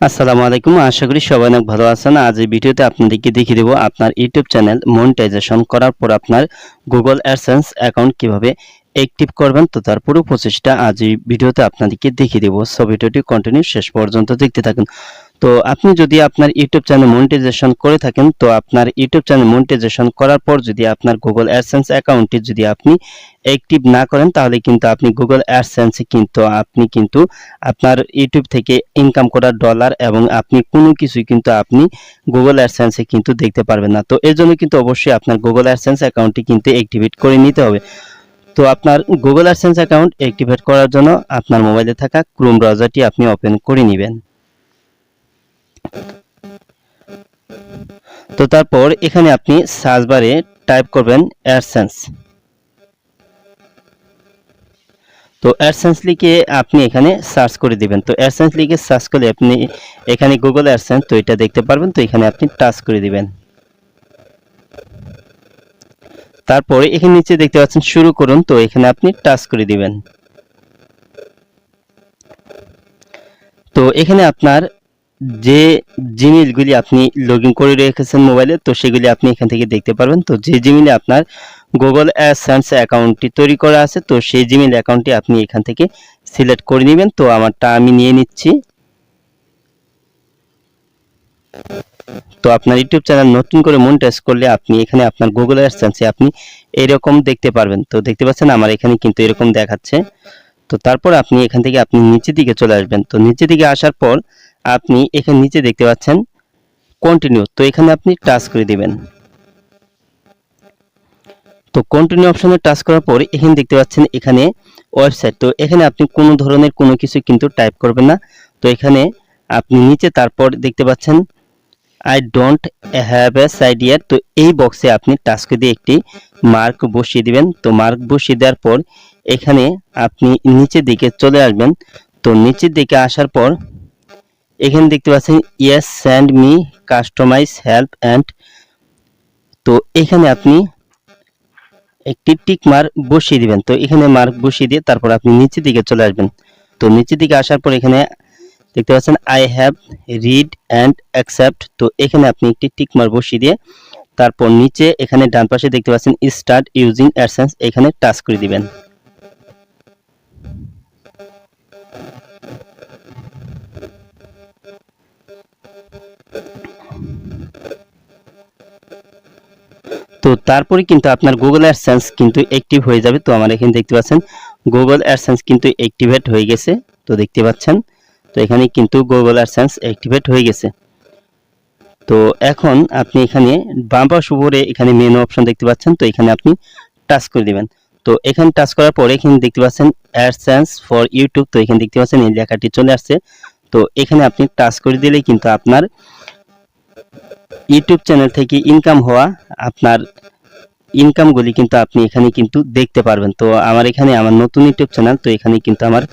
আসসালামু আলাইকুম। আশা করি সবাই অনেক ভালো আছেন। আজ এই ভিডিওতে আপনাদেরকে দেখিয়ে দেবো আপনার ইউটিউব চ্যানেল মনিটাইজেশন করার পর আপনার গুগল অ্যাডসেন্স অ্যাকাউন্ট কীভাবে অ্যাক্টিভ করবেন, তো তার পুরো প্রসেসটা আজ এই ভিডিওতে আপনাদেরকে দেখিয়ে দেবো। সো ভিডিওটি কন্টিনিউ শেষ পর্যন্ত দেখতে থাকুন। তো আপনি যদি আপনার ইউটিউব চ্যানেল মনিটাইজেশন করে থাকেন, তো আপনার ইউটিউব চ্যানেল মনিটাইজেশন করার পর যদি আপনার গুগল অ্যাডসেন্স অ্যাকাউন্টটি যদি আপনি অ্যাক্টিভ না করেন, তাহলে কিন্তু আপনি গুগল অ্যাডসেন্সে কিন্তু আপনি কিন্তু আপনার ইউটিউব থেকে ইনকাম করা ডলার এবং আপনি কোনো কিছুই কিন্তু আপনি গুগল অ্যাডসেন্সে কিন্তু দেখতে পারবেন না। তো এর জন্য কিন্তু অবশ্যই আপনার গুগল অ্যাডসেন্স অ্যাকাউন্টটি কিন্তু অ্যাক্টিভেট করে নিতে হবে। তো আপনার গুগল অ্যাডসেন্স অ্যাকাউন্ট অ্যাক্টিভেট করার জন্য আপনার মোবাইলে থাকা ক্রোম ব্রাউজারটি আপনি ওপেন করে নেবেন। তো তারপর এখানে আপনি সার্চ বারে টাইপ করবেন অ্যাডসেন্স তো অ্যাডসেন্স লিখে আপনি এখানে সার্চ করে দিবেন। তো অ্যাডসেন্স লিখে সার্চ করলে আপনি এখানে গুগল অ্যাডসেন্স তো এটা দেখতে পারবেন, তো এখানে আপনি টাচ করে দিবেন। তারপরে এখানে নিচে দেখতে পাচ্ছেন শুরু করুন, তো এখানে আপনি টাচ করে দিবেন। তো এখানে আপনার যে জিমেইলগুলি আপনি লগ ইন করে রেখেছেন মোবাইলে তো সেগুলি আপনি এখান থেকে দেখতে পারবেন। তো যে জিমেইলে আপনার গুগল অ্যাডসেন্স অ্যাকাউন্টটি তৈরি করা আছে, তো সেই জিমেইল অ্যাকাউন্টটি আপনি এখান থেকে সিলেক্ট করে নেবেন। তো আমারটা আমি নিয়ে নিচ্ছি। তো আপনার ইউটিউব চ্যানেল নতুন করে মনিটাইজ করলে আপনি এখানে আপনার গুগল অ্যাডসেন্সে আপনি এরকম দেখতে পারবেন। তো দেখতে পাচ্ছেন আমার এখানে কিন্তু এরকম দেখাচ্ছে। তো তারপর আপনি এখান থেকে আপনি নিচের দিকে চলে আসবেন। তো নিচের দিকে আসার পর আপনি এখানে নিচে দেখতে পাচ্ছেন কন্টিনিউ তো এখানে আপনি টাচ করে দিবেন। তো কন্টিনিউ অপশনে টাচ করার পর এখানে দেখতে পাচ্ছেন এখানে ওয়েবসাইট তো এখানে আপনি কোনো ধরনের কোনো কিছু কিন্তু টাইপ করবেন না। তো এখানে আপনি নিচে তারপর দেখতে পাচ্ছেন I don't have a site yet তো এই বক্সে আপনি টাচ করে দিয়ে একটি মার্ক বসিয়ে দিবেন। তো মার্ক বসিয়ে দেওয়ার পর এখানে আপনি নিচের দিকে চলে আসবেন। তো নিচের দিকে আসার পর এখানে দেখতে পাচ্ছেন yes send me customize help and তো এখানে আপনি একটি টিক মার্ক বসিয়ে দিবেন। তো এখানে মার্ক বসিয়ে দিয়ে তারপর আপনি নিচের দিকে চলে আসবেন। তো নিচের দিকে আসার পর এখানে দেখতে পাচ্ছেন I have read and accept তো এখানে আপনি একটি টিক মার্ক বসিয়ে দিয়ে তারপর নিচে এখানে ডান পাশে দেখতে পাচ্ছেন স্টার্ট ইউজিং অ্যাডসেন্স এখানে টাচ করে দিবেন। তো তারপরে কিন্তু আপনার গুগল অ্যাডসেন্স কিন্তু অ্যাক্টিভ হয়ে যাবে। তো আমার এখানে দেখতে পাচ্ছেন গুগল অ্যাডসেন্স কিন্তু অ্যাক্টিভেট হয়ে গেছে। তো দেখতে পাচ্ছেন, তো এখানে কিন্তু গুগল অ্যাডসেন্স অ্যাক্টিভেট হয়ে গেছে। তো এখন আপনি এখানে বাম পাশ উপরে এখানে মেনু অপশন দেখতে পাচ্ছেন, তো এখানে আপনি টাচ করে দিবেন। তো এখানে টাচ করার পরে এখানে দেখতে পাচ্ছেন অ্যাডসেন্স ফর ইউটিউব তো এখানে দেখতে পাচ্ছেন এই লেখাটি চলে আসছে। তো এখানে আপনি টাচ করে দিলেই কিন্তু আপনার ইউটিউব চ্যানেল থেকে ইনকাম হওয়া আপনার ইনকামগুলি কিন্তু আপনি এখানে কিন্তু দেখতে পারবেন। তো আমার এখানে আমার নতুন ইউটিউব চ্যানেল তো এখানে কিন্তু আমার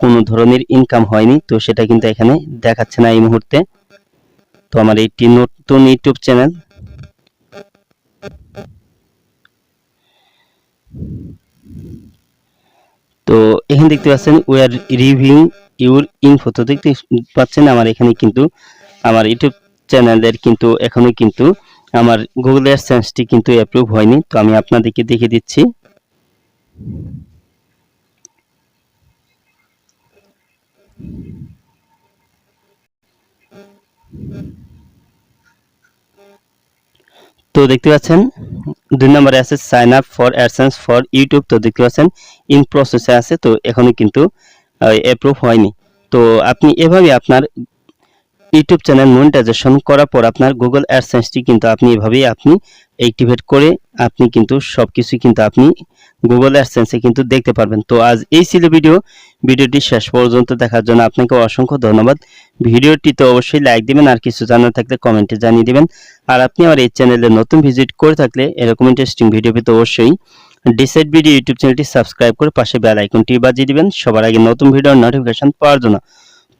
কোনো ধরনের ইনকাম হয়নি। তো সেটা কিন্তু এখানে দেখাচ্ছে না এই মুহূর্তে। তো আমার এইটি নতুন ইউটিউব চ্যানেল তো এখানে দেখতে পাচ্ছেন we are review your info তো দেখতে পাচ্ছেন, আমার এখানে কিন্তু আমার ইউটিউব চ্যানেলের কিন্তু এখনও কিন্তু আমার গুগল অ্যাডসেন্সটি কিন্তু অ্যাপ্রুভ হয়নি। তো আমি আপনাদেরকে দিচ্ছি। তো দেখতে পাচ্ছেন, দুই নম্বরে আছে sign up for AdSense for YouTube তো দেখতে পাচ্ছেন ইন প্রসেসে আছে। তো এখনও কিন্তু অ্যাপ্রুভ হয়নি। তো আপনি এভাবে আপনার ইউটিউব চ্যানেল মনিটাইজেশন করার পর আপনার গুগল অ্যাডসেন্সটি কিন্তু আপনি এভাবেই আপনি অ্যাক্টিভেট করে আপনি কিন্তু সব কিছু কিন্তু আপনি গুগল অ্যাডসেন্সে কিন্তু দেখতে পারবেন। তো আজ এই ছিল ভিডিও। ভিডিওটি শেষ পর্যন্ত দেখার জন্য আপনাকে অসংখ্য ধন্যবাদ। ভিডিওটিতে অবশ্যই লাইক দিবেন, আর কিছু জানার থাকলে কমেন্টে জানিয়ে দিবেন। আর আপনি আমার এই চ্যানেলে নতুন ভিজিট করে থাকলে এরকম ইন্টারেস্টিং ভিডিও পেতে অবশ্যই ডিসাইড ভিডিও ইউটিউব চ্যানেলটি সাবস্ক্রাইব করে পাশে বেল আইকনটি বাজিয়ে দিবেন। সবার আগে নতুন ভিডিওর নোটিফিকেশন পাওয়ার জন্য।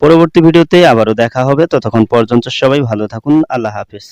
পরবর্তী ভিডিওতে আবারও দেখা হবে। ততক্ষণ পর্যন্ত সবাই ভালো থাকুন। আল্লাহ হাফিজ।